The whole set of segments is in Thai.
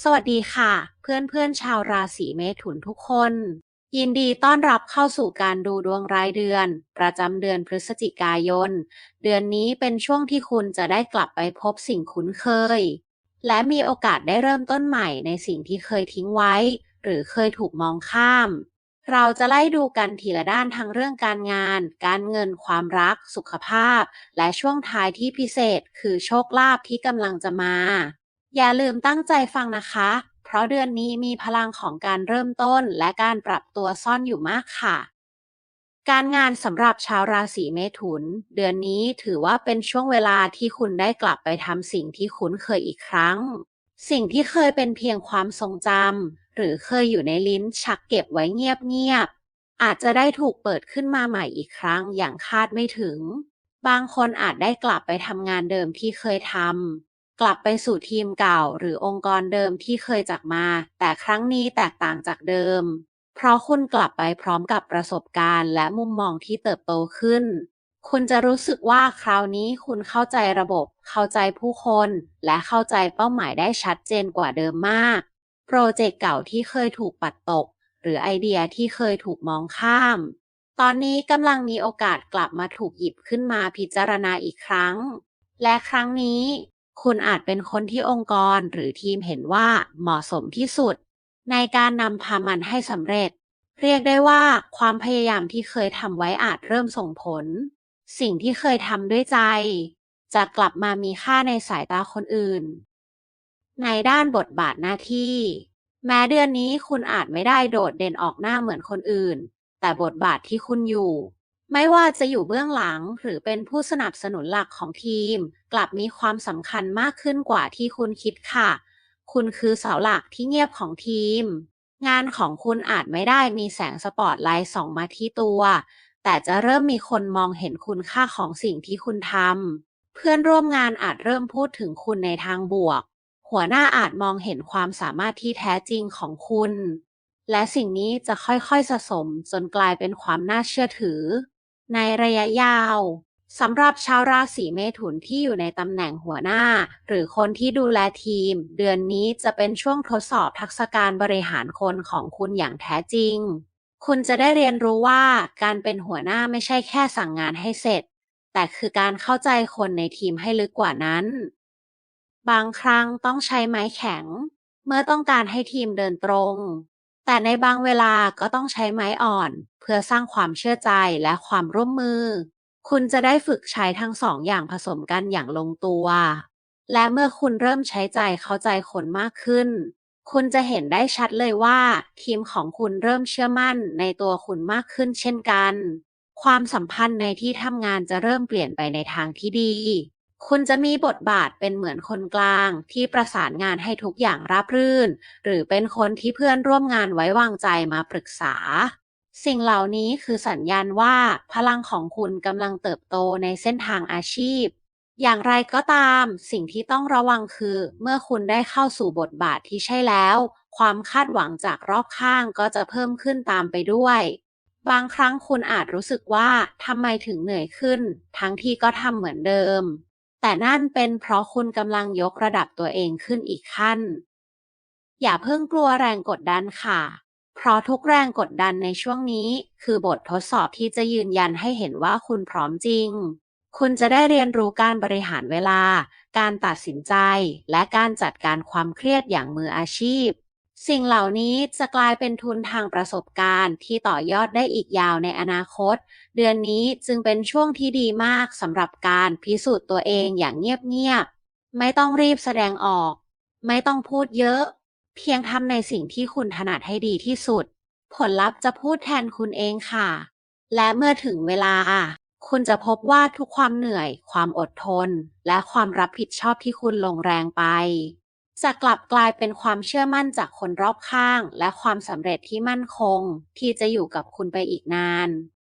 สวัสดีค่ะ เพื่อนเพื่อนชาวราศีเมถุนทุกคน ยินดีต้อนรับเข้าสู่การดูดวงรายเดือน ประจำเดือนพฤศจิกายน เดือนนี้เป็นช่วงที่คุณจะได้กลับไปพบสิ่งคุ้นเคย และมีโอกาสได้เริ่มต้นใหม่ในสิ่งที่เคยทิ้งไว้ หรือเคยถูกมองข้าม เราจะไล่ดูกันทีละด้านทั้งเรื่องการงาน การเงินความรัก สุขภาพ และช่วงท้ายที่พิเศษ คือโชคลาภที่กำลังจะมา อย่าลืมตั้งใจฟังนะคะ เพราะเดือนนี้มีพลังของการเริ่มต้นและการปรับตัวซ่อนอยู่มากค่ะ การงานสำหรับชาวราศีเมถุน เดือนนี้ถือว่าเป็นช่วงเวลาที่คุณได้กลับไปทำสิ่งที่คุ้นเคยอีกครั้ง สิ่งที่เคยเป็นเพียงความทรงจำหรือเคยอยู่ในลิ้นชักเก็บไว้เงียบๆ อาจจะได้ถูกเปิดขึ้นมาใหม่อีกครั้งอย่างคาดไม่ถึงบางคนอาจได้กลับไปทำงานเดิมที่เคยทำ กลับไปสู่ทีมเก่าหรือองค์กรเดิมที่เคยจากมา แต่ครั้งนี้แตกต่างจากเดิม เพราะคุณกลับไปพร้อมกับประสบการณ์ และมุมมองที่เติบโตขึ้น คุณจะรู้สึกว่าคราวนี้คุณเข้าใจระบบ เข้าใจผู้คน และเข้าใจเป้าหมายได้ชัดเจนกว่าเดิมมาก โปรเจกต์เก่าที่เคยถูกปัดตก หรือไอเดียที่เคยถูกมองข้าม ตอนนี้กำลังมีโอกาสกลับมาถูกหยิบขึ้นมาพิจารณาอีกครั้งและครั้งนี้ คุณอาจเป็นคนที่องค์กรหรือทีมเห็นว่าเหมาะสมที่สุด ในการนำพามันให้สำเร็จ เรียกได้ว่าความพยายามที่เคยทำไว้อาจเริ่มส่งผล สิ่งที่เคยทำด้วยใจ จะกลับมามีค่าในสายตาคนอื่น ในด้านบทบาทหน้าที่ แม้เดือนนี้คุณอาจไม่ได้โดดเด่นออกหน้าเหมือนคนอื่น แต่บทบาทที่คุณอยู่ ไม่ว่าจะอยู่เบื้องหลังหรือเป็นผู้สนับสนุนหลักของทีม กลับมีความสำคัญมากขึ้นกว่าที่คุณคิดค่ะ คุณคือเสาหลักที่เงียบของทีม งานของคุณอาจไม่ได้มีแสงสปอตไลท์ส่องมาที่ตัว แต่จะเริ่มมีคนมองเห็นคุณค่าของสิ่งที่คุณทำเพื่อนร่วมงานอาจเริ่มพูดถึงคุณในทางบวก หัวหน้าอาจมองเห็นความสามารถที่แท้จริงของคุณ และสิ่งนี้จะค่อยๆสะสมจนกลายเป็นความน่าเชื่อถือ ในระยะยาวสำหรับชาวราศีเมถุนที่อยู่ในตำแหน่งหัวหน้า หรือคนที่ดูแลทีม เดือนนี้จะเป็นช่วงทดสอบทักษะการบริหารคนของคุณอย่างแท้จริง คุณจะได้เรียนรู้ว่าการเป็นหัวหน้าไม่ใช่แค่สั่งงานให้เสร็จ แต่คือการเข้าใจคนในทีมให้ลึกกว่านั้น บางครั้งต้องใช้ไม้แข็ง เมื่อต้องการให้ทีมเดินตรง แต่ในบางเวลาก็ต้องใช้ไม้อ่อน เพื่อสร้างความเชื่อใจและความร่วมมือ คุณจะได้ฝึกใช้ทั้งสองอย่างผสมกันอย่างลงตัว และเมื่อคุณเริ่มใช้ใจเข้าใจคนมากขึ้น คุณจะเห็นได้ชัดเลยว่า ทีมของคุณเริ่มเชื่อมั่นในตัวคุณมากขึ้นเช่นกัน ความสัมพันธ์ในที่ทำงานจะเริ่มเปลี่ยนไปในทางที่ดี คุณจะมีบทบาทเป็นเหมือนคนกลาง ที่ประสานงานให้ทุกอย่างราบรื่น หรือเป็นคนที่เพื่อนร่วมงานไว้วางใจมาปรึกษา สิ่งเหล่านี้คือสัญญาณว่าพลังของคุณกำลังเติบโตในเส้นทางอาชีพ อย่างไรก็ตาม สิ่งที่ต้องระวังคือ เมื่อคุณได้เข้าสู่บทบาทที่ใช่แล้ว ความคาดหวังจากรอบข้างก็จะเพิ่มขึ้นตามไปด้วย บางครั้งคุณอาจรู้สึกว่าทำไมถึงเหนื่อยขึ้น ทั้งที่ก็ทำเหมือนเดิม แต่นั่นเป็นเพราะคุณกำลังยกระดับตัวเองขึ้นอีกขั้น อย่าเพิ่งกลัวแรงกดดันค่ะ เพราะทุกแรงกดดันในช่วงนี้ คือบททดสอบที่จะยืนยันให้เห็นว่าคุณพร้อมจริง คุณจะได้เรียนรู้การบริหารเวลา การตัดสินใจ และการจัดการความเครียดอย่างมืออาชีพ สิ่งเหล่านี้จะกลายเป็นทุนทางประสบการณ์ที่ต่อยอดได้อีกยาวในอนาคต เดือนนี้จึงเป็นช่วงที่ดีมากสำหรับการพิสูจน์ตัวเองอย่างเงียบๆ ไม่ต้องรีบแสดงออก ไม่ต้องพูดเยอะ เพียงทำในสิ่งที่คุณถนัดให้ดีที่สุด ผลลัพธ์จะพูดแทนคุณเองค่ะ และเมื่อถึงเวลา คุณจะพบว่าทุกความเหนื่อย ความอดทน และความรับผิดชอบที่คุณลงแรงไป จะกลับกลายเป็นความเชื่อมั่นจากคนรอบข้าง และความสำเร็จที่มั่นคง ที่จะอยู่กับคุณไปอีกนาน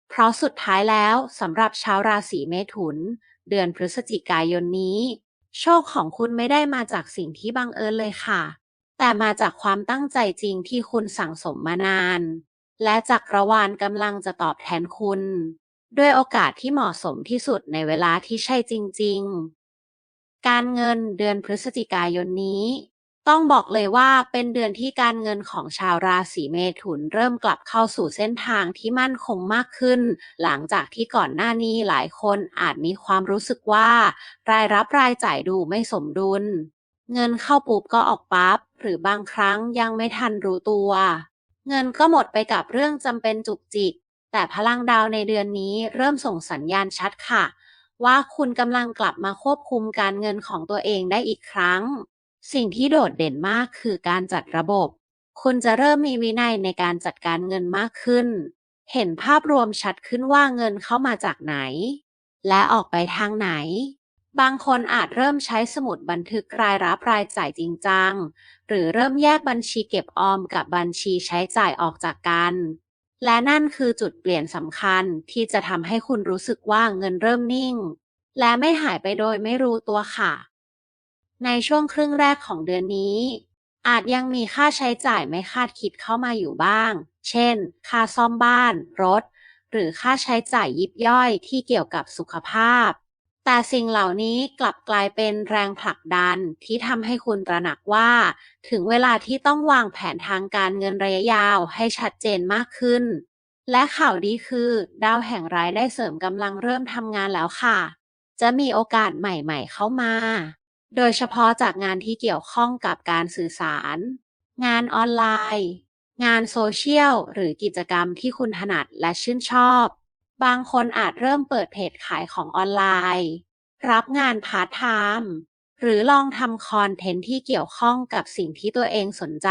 เพราะสุดท้ายแล้วสำหรับชาวราศีเมถุน เดือนพฤศจิกายนนี้ โชคของคุณไม่ได้มาจากสิ่งที่บังเอิญเลยค่ะ แต่มาจากความตั้งใจจริงที่คุณสั่งสมมานาน และจักรวาลกำลังจะตอบแทนคุณ ด้วยโอกาสที่เหมาะสมที่สุดในเวลาที่ใช่จริง ๆ การเงินเดือนพฤศจิกายนนี้ ต้องบอกเลยว่าเป็นเดือนที่การเงินของชาวราศีเมถุนเริ่มกลับเข้าสู่เส้นทางที่มั่นคงมากขึ้น หลังจากที่ก่อนหน้านี้หลายคนอาจมีความรู้สึกว่า รายรับรายจ่ายดูไม่สมดุล เงินเข้าปุ๊บก็ออกปั๊บหรือบางครั้งยังไม่ทันรู้ตัว เงินก็หมดไปกับเรื่องจำเป็นจุกจิก แต่พลังดาวในเดือนนี้เริ่มส่งสัญญาณชัดค่ะ ว่าคุณกำลังกลับมาควบคุมการเงินของตัวเองได้อีกครั้ง สิ่งที่โดดเด่นมากคือการจัดระบบ คุณจะเริ่มมีวินัยในการจัดการเงินมากขึ้น เห็นภาพรวมชัดขึ้นว่าเงินเข้ามาจากไหน และออกไปทางไหน บางคนอาจเริ่มใช้สมุดบันทึกรายรับรายจ่ายจริงจัง หรือเริ่มแยกบัญชีเก็บออมกับบัญชีใช้จ่ายออกจากกัน และนั่นคือจุดเปลี่ยนสำคัญที่จะทำให้คุณรู้สึกว่าเงินเริ่มนิ่ง และไม่หายไปโดยไม่รู้ตัวค่ะ ในช่วงครึ่งแรกของเดือนนี้ อาจยังมีค่าใช้จ่ายไม่คาดคิดเข้ามาอยู่บ้าง เช่น ค่าซ่อมบ้าน รถ หรือค่าใช้จ่ายยิบย่อยที่เกี่ยวกับสุขภาพ แต่สิ่งเหล่านี้กลับกลายเป็นแรงผลักดันที่ทำให้คุณตระหนักว่า ถึงเวลาที่ต้องวางแผนทางการเงินระยะยาวให้ชัดเจนมากขึ้น และข่าวดีคือ ดาวแห่งรายได้เสริมกำลังเริ่มทำงานแล้วค่ะ จะมีโอกาสใหม่ ๆ เข้ามา โดยเฉพาะจากงานที่เกี่ยวข้องกับการสื่อสาร งานออนไลน์ งานโซเชียลหรือกิจกรรมที่คุณถนัดและชื่นชอบ บางคนอาจเริ่มเปิดเพจขายของออนไลน์ รับงานพาร์ทไทม์หรือลองทำคอนเทนต์ที่เกี่ยวข้องกับสิ่งที่ตัวเองสนใจ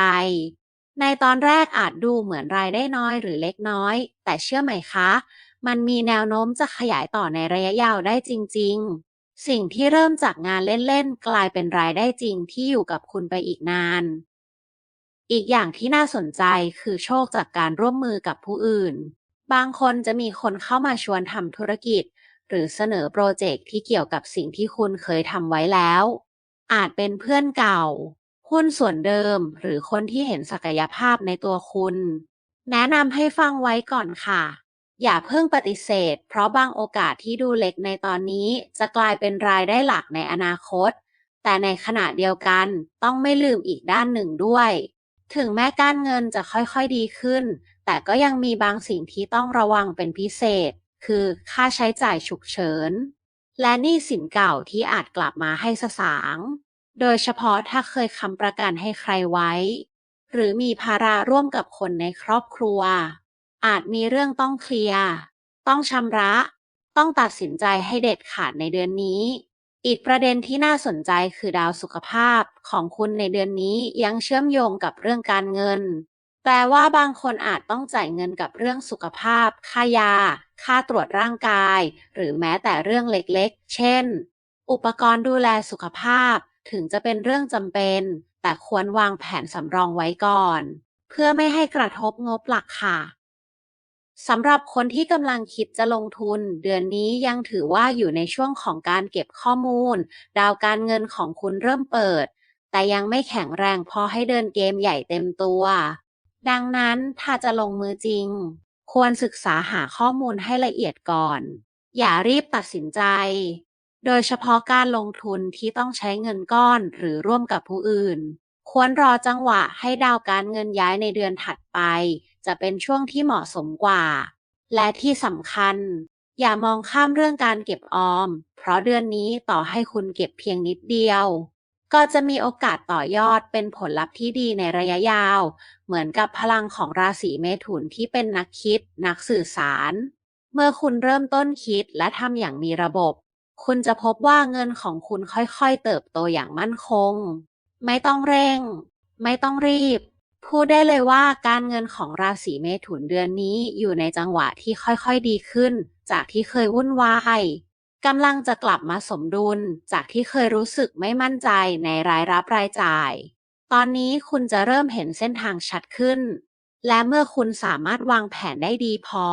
ในตอนแรกอาจดูเหมือนรายได้น้อยหรือเล็กน้อย แต่เชื่อไหมคะ มันมีแนวโน้มจะขยายต่อในระยะยาวได้จริง ๆ สิ่งที่เริ่มจากงานเล่นๆ กลายเป็นรายได้จริงที่อยู่กับคุณไปอีกนาน อีกอย่างที่น่าสนใจคือโชคจากการร่วมมือกับผู้อื่น บางคนจะมีคนเข้ามาชวนทำธุรกิจ หรือเสนอโปรเจกต์ที่เกี่ยวกับสิ่งที่คุณเคยทำไว้แล้ว อาจเป็นเพื่อนเก่า หุ้นส่วนเดิม หรือคนที่เห็นศักยภาพในตัวคุณ แนะนำให้ฟังไว้ก่อนค่ะ อย่าเพิ่งปฏิเสธ เพราะบางโอกาสที่ดูเล็กในตอนนี้ จะกลายเป็นรายได้หลักในอนาคต แต่ในขณะเดียวกันต้องไม่ลืมอีกด้านหนึ่งด้วย ถึงแม้การเงินจะค่อยๆดีขึ้น แต่ก็ยังมีบางสิ่งที่ต้องระวังเป็นพิเศษ คือค่าใช้จ่ายฉุกเฉิน และหนี้สินเก่าที่อาจกลับมาให้สสาง โดยเฉพาะถ้าเคยค้ำประกันให้ใครไว้ หรือมีภาระร่วมกับคนในครอบครัว อาจมีเรื่องต้องเคลียร์ ต้องชำระ ต้องตัดสินใจให้เด็ดขาดในเดือนนี้ อีกประเด็นที่น่าสนใจคือดาวสุขภาพของคุณในเดือนนี้ยังเชื่อมโยงกับเรื่องการเงิน แปลว่าบางคนอาจต้องจ่ายเงินกับเรื่องสุขภาพ ค่ายา ค่าตรวจร่างกาย หรือแม้แต่เรื่องเล็กๆ เช่น อุปกรณ์ดูแลสุขภาพ ถึงจะเป็นเรื่องจำเป็น แต่ควรวางแผนสำรองไว้ก่อน เพื่อไม่ให้กระทบงบหลักค่ะ สำหรับคนที่กำลังคิดจะลงทุน เดือนนี้ยังถือว่าอยู่ในช่วงของการเก็บข้อมูล ดาวการเงินของคุณเริ่มเปิด แต่ยังไม่แข็งแรงพอให้เดินเกมใหญ่เต็มตัว ดังนั้นถ้าจะลงมือจริง ควรศึกษาหาข้อมูลให้ละเอียดก่อน อย่ารีบตัดสินใจ โดยเฉพาะการลงทุนที่ต้องใช้เงินก้อนหรือร่วมกับผู้อื่น ควรรอจังหวะให้ดาวการเงินย้ายในเดือนถัดไป จะเป็นช่วงที่เหมาะสมกว่า และที่สำคัญ อย่ามองข้ามเรื่องการเก็บออม เพราะเดือนนี้ต่อให้คุณเก็บเพียงนิดเดียว ก็จะมีโอกาสต่อยอดเป็นผลลัพธ์ที่ดีในระยะยาว เหมือนกับพลังของราศีเมถุนที่เป็นนักคิด นักสื่อสาร เมื่อคุณเริ่มต้นคิดและทำอย่างมีระบบ คุณจะพบว่าเงินของคุณค่อยๆเติบโตอย่างมั่นคง ไม่ต้องเร่ง ไม่ต้องรีบ พูดได้เลยว่าการเงินของราศีเมถุนเดือนนี้อยู่ในจังหวะที่ค่อยๆดีขึ้น จากที่เคยวุ่นวายกำลังจะกลับมาสมดุล จากที่เคยรู้สึกไม่มั่นใจในรายรับรายจ่าย ตอนนี้คุณจะเริ่มเห็นเส้นทางชัดขึ้น และเมื่อคุณสามารถวางแผนได้ดีพอ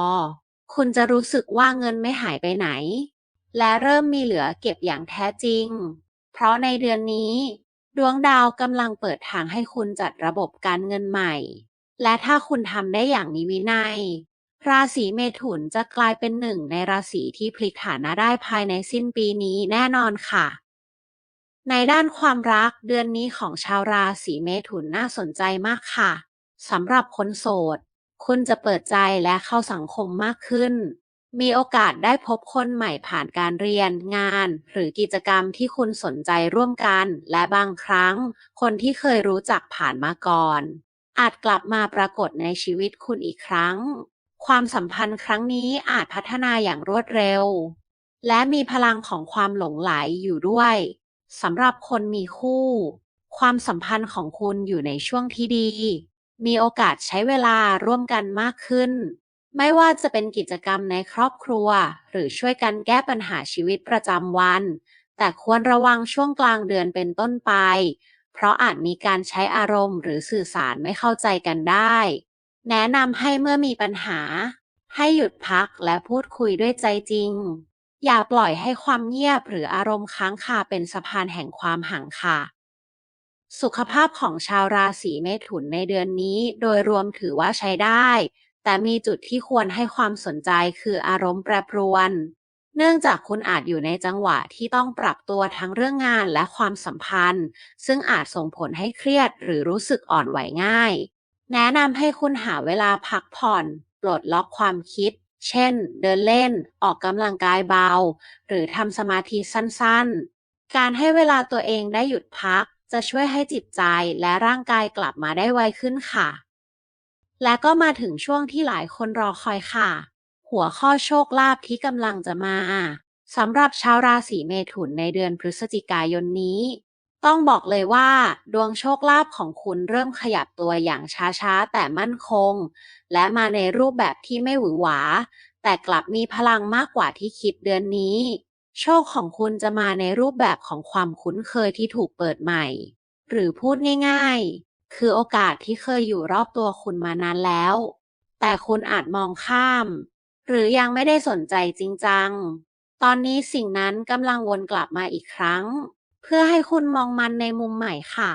คุณจะรู้สึกว่าเงินไม่หายไปไหน และเริ่มมีเหลือเก็บอย่างแท้จริง เพราะในเดือนนี้ ดวงดาวกำลังเปิดทางให้คุณจัดระบบการเงินใหม่ และถ้าคุณทำได้อย่างมีวินัย ราศีเมถุนจะกลายเป็นหนึ่งในราศีที่พลิกฐานะได้ภายในสิ้นปีนี้แน่นอนค่ะ ในด้านความรักเดือนนี้ของชาวราศีเมถุนน่าสนใจมากค่ะสำหรับคนโสด คุณจะเปิดใจและเข้าสังคมมากขึ้น มีโอกาสได้พบคนใหม่ผ่านการเรียน งาน หรือกิจกรรมที่คุณสนใจร่วมกัน และบางครั้ง คนที่เคยรู้จักผ่านมาก่อน อาจกลับมาปรากฏในชีวิตคุณอีกครั้ง ความสัมพันธ์ครั้งนี้อาจพัฒนาอย่างรวดเร็ว และมีพลังของความหลงไหลอยู่ด้วยสำหรับคนมีคู่ ความสัมพันธ์ของคุณอยู่ในช่วงที่ดี มีโอกาสใช้เวลาร่วมกันมากขึ้น ไม่ว่าจะเป็นกิจกรรมในครอบครัว หรือช่วยกันแก้ปัญหาชีวิตประจำวัน แต่ควรระวังช่วงกลางเดือนเป็นต้นไป เพราะอาจมีการใช้อารมณ์ หรือสื่อสารไม่เข้าใจกันได้ แนะนำให้เมื่อมีปัญหา ให้หยุดพักและพูดคุยด้วยใจจริง อย่าปล่อยให้ความเงียบหรืออารมณ์ค้างคาเป็นสะพานแห่งความห่างค่ะสุขภาพของชาวราศีเมถุนในเดือนนี้ โดยรวมถือว่าใช้ได้ แต่มีจุดที่ควรให้ความสนใจคืออารมณ์แปรปรวน เนื่องจากคุณอาจอยู่ในจังหวะที่ต้องปรับตัวทั้งเรื่องงานและความสัมพันธ์ ซึ่งอาจส่งผลให้เครียดหรือรู้สึกอ่อนไหวง่าย แนะนำให้คุณหาเวลาพักผ่อนปลดล็อกความคิด เช่น เดินเล่น ออกกำลังกายเบา หรือทำสมาธิสั้นๆ การให้เวลาตัวเองได้หยุดพัก จะช่วยให้จิตใจและร่างกายกลับมาได้ไวขึ้นค่ะ และก็มาถึงช่วงที่หลายคนรอคอยค่ะ หัวข้อโชคลาภที่กำลังจะมาสำหรับชาวราศีเมถุนในเดือนพฤศจิกายนนี้ ต้องบอกเลยว่า ดวงโชคลาภของคุณเริ่มขยับตัวอย่างช้าๆ แต่มั่นคง และมาในรูปแบบที่ไม่หวือหวา แต่กลับมีพลังมากกว่าที่คิดเดือนนี้ โชคของคุณจะมาในรูปแบบของความคุ้นเคยที่ถูกเปิดใหม่ หรือพูดง่ายๆ คือโอกาสที่เคยอยู่รอบตัวคุณมานานแล้ว แต่คุณอาจมองข้าม หรือยังไม่ได้สนใจจริงจัง ตอนนี้สิ่งนั้นกำลังวนกลับมาอีกครั้ง เพื่อให้คุณมองมันในมุมใหม่ค่ะ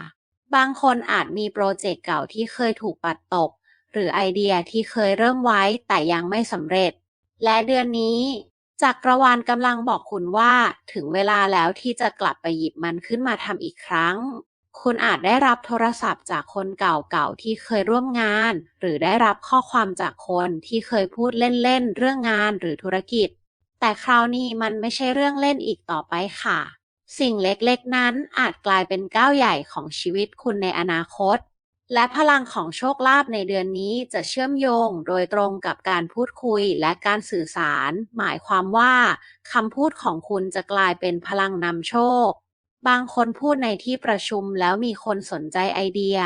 บางคนอาจมีโปรเจกต์เก่าที่เคยถูกปัดตก หรือไอเดียที่เคยเริ่มไว้แต่ยังไม่สำเร็จ และเดือนนี้จักรวาลกำลังบอกคุณว่าถึงเวลาแล้วที่จะกลับไปหยิบมันขึ้นมาทำอีกครั้ง คุณอาจได้รับโทรศัพท์จากคนเก่าๆที่เคยร่วมงาน หรือได้รับข้อความจากคนที่เคยพูดเล่นๆเรื่องงานหรือธุรกิจ แต่คราวนี้มันไม่ใช่เรื่องเล่นอีกต่อไปค่ะ สิ่งเล็กๆนั้นอาจกลายเป็นก้าวใหญ่ของชีวิตคุณในอนาคต และพลังของโชคลาภในเดือนนี้จะเชื่อมโยงโดยตรงกับการพูดคุยและการสื่อสาร หมายความว่าคำพูดของคุณจะกลายเป็นพลังนำโชค บางคนพูดในที่ประชุมแล้วมีคนสนใจไอเดีย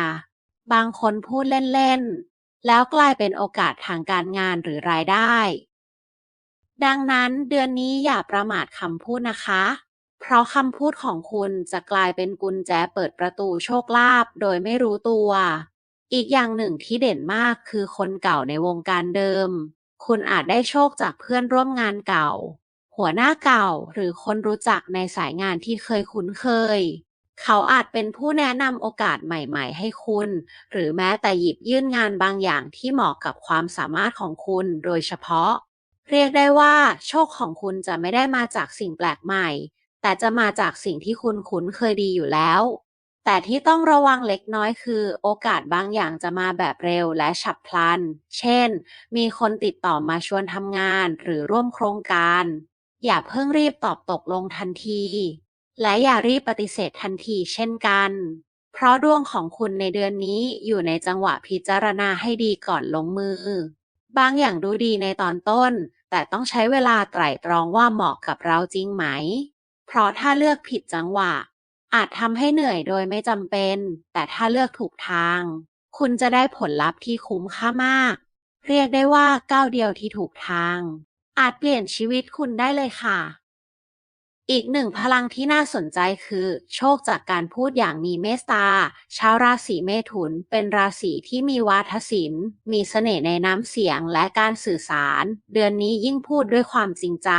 บางคนพูดเล่น ๆ แล้วกลายเป็นโอกาสทางการงานหรือรายได้ ดังนั้นเดือนนี้อย่าประมาทคำพูดนะคะ เพราะคำพูดของคุณจะกลายเป็นกุญแจเปิดประตูโชคลาภโดยไม่รู้ตัว อีกอย่างหนึ่งที่เด่นมากคือคนเก่าในวงการเดิม คุณอาจได้โชคจากเพื่อนร่วมงานเก่า หัวหน้าเก่าหรือคนรู้จักในสายงานที่เคยคุ้นเคย เขาอาจเป็นผู้แนะนำโอกาสใหม่ ๆ ให้คุณ หรือแม้แต่หยิบยื่นงานบางอย่างที่เหมาะกับความสามารถของคุณโดยเฉพาะ เรียกได้ว่า โชคของคุณจะไม่ได้มาจากสิ่งแปลกใหม่ แต่จะมาจากสิ่งที่คุณคุ้นเคยดีอยู่แล้ว แต่ที่ต้องระวังเล็กน้อยคือ โอกาสบางอย่างจะมาแบบเร็วและฉับพลัน เช่น มีคนติดต่อมาชวนทำงานหรือร่วมโครงการ อย่าเพิ่งรีบตอบตกลงทันที และอย่ารีบปฏิเสธทันทีเช่นกัน เพราะดวงของคุณในเดือนนี้อยู่ในจังหวะพิจารณาให้ดีก่อนลงมือ บางอย่างดูดีในตอนต้น แต่ต้องใช้เวลาไตร่ตรองว่าเหมาะกับเราจริงไหม เพราะถ้าเลือกผิดจังหวะ อาจทำให้เหนื่อยโดยไม่จำเป็น แต่ถ้าเลือกถูกทาง คุณจะได้ผลลัพธ์ที่คุ้มค่ามาก เรียกได้ว่าก้าวเดียวที่ถูกทาง อาจเปลี่ยนชีวิตคุณได้เลยค่ะ อีกหนึ่งพลังที่น่าสนใจคือ โชคจากการพูดอย่างมีเมตตา ชาวราศีเมถุน เป็นราศีที่มีวาทศิลป์ มีเสน่ห์ในน้ำเสียงและการสื่อสาร เดือนนี้ยิ่งพูดด้วยความจริงใจ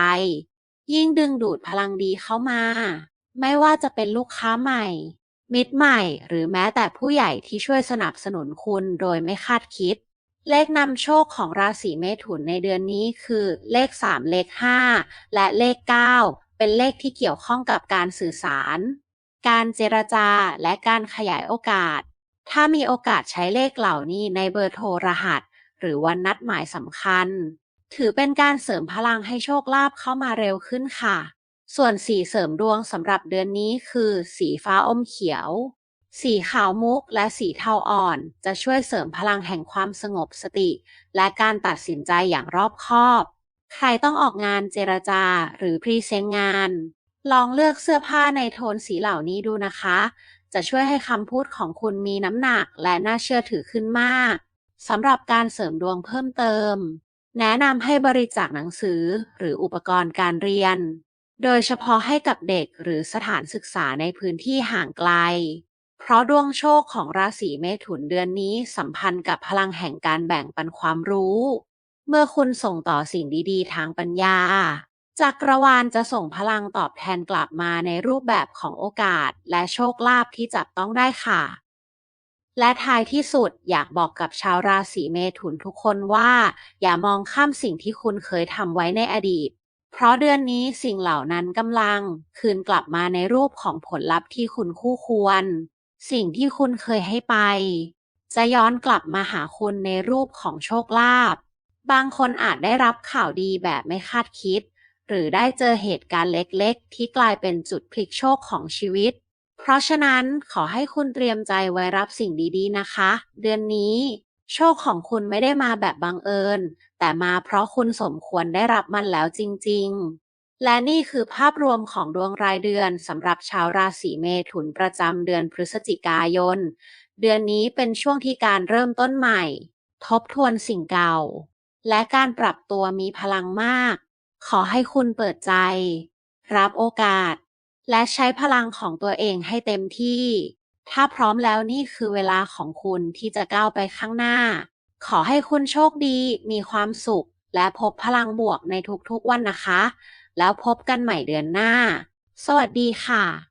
ยิ่งดึงดูดพลังดีเข้ามา ไม่ว่าจะเป็นลูกค้าใหม่ มิตรใหม่ หรือแม้แต่ผู้ใหญ่ที่ช่วยสนับสนุนคุณโดยไม่คาดคิด เลขนำโชคของราศีเมถุนในเดือนนี้คือเลข 3 เลข 5 และเลข 9 เป็นเลขที่เกี่ยวข้องกับการสื่อสาร การเจรจาและการขยายโอกาส ถ้ามีโอกาสใช้เลขเหล่านี้ในเบอร์โทรรหัส หรือวันนัดหมายสำคัญ ถือเป็นการเสริมพลังให้โชคลาภเข้ามาเร็วขึ้นค่ะ ส่วนสีเสริมดวงสำหรับเดือนนี้คือ สีฟ้าอมเขียว สีขาวมุกและสีเทาอ่อน จะช่วยเสริมพลังแห่งความสงบสติ และการตัดสินใจอย่างรอบคอบ ใครต้องออกงานเจรจาหรือพรีเซนต์งาน ลองเลือกเสื้อผ้าในโทนสีเหล่านี้ดูนะคะ จะช่วยให้คำพูดของคุณมีน้ำหนักและน่าเชื่อถือขึ้นมากสำหรับการเสริมดวงเพิ่มเติม แนะนำให้บริจาคหนังสือหรืออุปกรณ์การเรียน โดยเฉพาะให้กับเด็กหรือสถานศึกษาในพื้นที่ห่างไกล ราะดวงโชคของราศีเมถุนเดือนนี้สัมพันธ์กับพลังแห่งการแบ่งปันความรู้ เมื่อคุณส่งต่อสิ่งดีๆ ทางปัญญา จักรวาลจะส่งพลังตอบแทนกลับมาในรูปแบบของโอกาส และโชคลาภที่จับต้องได้ค่ะ และท้ายที่สุดอยากบอกกับชาวราศีเมถุนทุกคนว่า อย่ามองข้ามสิ่งที่คุณเคยทำไว้ในอดีตเพราะเดือนนี้สิ่งเหล่านั้นกำลัง คืนกลับมาในรูปของผลลัพธ์ที่คุณคู่ควร สิ่งที่คุณเคยให้ไป จะย้อนกลับมาหาคุณในรูปของโชคลาภบางคนอาจได้รับข่าวดีแบบไม่คาดคิด หรือได้เจอเหตุการณ์เล็กๆ ที่กลายเป็นจุดพลิกโชคของชีวิต เพราะฉะนั้นขอให้คุณเตรียมใจไว้รับสิ่งดีๆนะคะ เดือนนี้ โชคของคุณไม่ได้มาแบบบังเอิญ แต่มาเพราะคุณสมควรได้รับมันแล้วจริง ๆ และนี่คือภาพรวมของดวงรายเดือนสำหรับชาวราศีเมถุนประจำเดือนพฤศจิกายน เดือนนี้เป็นช่วงที่การเริ่มต้นใหม่ ทบทวนสิ่งเก่า และการปรับตัวมีพลังมาก ขอให้คุณเปิดใจ รับโอกาส และใช้พลังของตัวเองให้เต็มที่ ถ้าพร้อมแล้วนี่คือเวลาของคุณที่จะก้าวไปข้างหน้า ขอให้คุณโชคดี มีความสุข และพบพลังบวกในทุกๆวันนะคะ แล้วพบกันใหม่เดือนหน้า สวัสดีค่ะ